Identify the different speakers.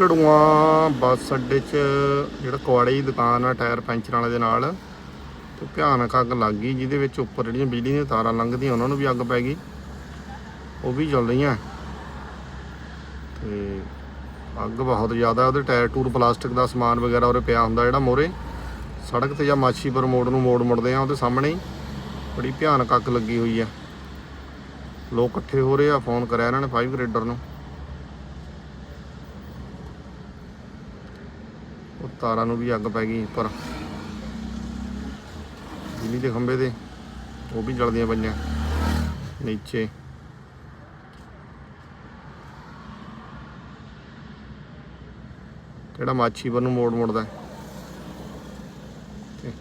Speaker 1: ਘੜੂਆਂ ਬੱਸ ਅੱਡੇ 'ਚ ਜਿਹੜਾ ਕੁਆੜੇ ਦੀ ਦੁਕਾਨ ਆ, ਟਾਇਰ ਪੈਂਚਰ ਵਾਲੇ ਦੇ ਨਾਲ। ਤੇ ਭਿਆਨਕ ਅੱਗ ਲੱਗ ਗਈ, ਜਿਹਦੇ ਵਿੱਚ ਉੱਪਰ ਜਿਹੜੀਆਂ ਬਿਜਲੀ ਦੀਆਂ ਤਾਰਾਂ ਲੰਘਦੀਆਂ, ਉਹਨਾਂ ਨੂੰ ਵੀ ਅੱਗ ਪੈ ਗਈ। ਉਹ ਵੀ ਜਲ ਰਹੀਆਂ। ਤੇ ਅੱਗ ਬਹੁਤ ਜ਼ਿਆਦਾ ਉਹਦੇ ਟਾਇਰ ਟੂਰ ਪਲਾਸਟਿਕ ਦਾ ਸਮਾਨ ਵਗੈਰਾ ਉਰੇ ਪਿਆ ਹੁੰਦਾ ਜਿਹੜਾ ਮੋਰੇ। ਸੜਕ ਤੇ ਜਾਂ ਮਾਛੀਪੁਰ ਮੋੜ ਨੂੰ ਮੋੜ ਮੁੜਦੇ ਆ, ਉਹਦੇ ਸਾਹਮਣੇ ਹੀ ਬੜੀ ਭਿਆਨਕ ਅੱਗ ਲੱਗੀ ਹੋਈ ਆ। ਲੋਕ ਇਕੱਠੇ ਹੋ ਰਹੇ ਆ, ਫੋਨ ਕਰਿਆ ਇਹਨਾਂ ਨੇ 5 ਗ੍ਰੇਡਰ ਨੂੰ। ਉਹ ਤਾਰਾਂ ਨੂੰ ਵੀ ਅੱਗ ਪੈ ਗਈ ਪਰ ਬਿਜਲੀ ਦੇ ਖੰਭੇ ਤੇ, ਉਹ ਵੀ ਜਲਦੀਆਂ ਪਈਆਂ। ਨੀਚੇ। ਕਿਹੜਾ ਮਾਛੀ ਮਾਛੀਪੁਰ ਨੂੰ ਮੋੜ ਮੋੜਦਾ ਤੇ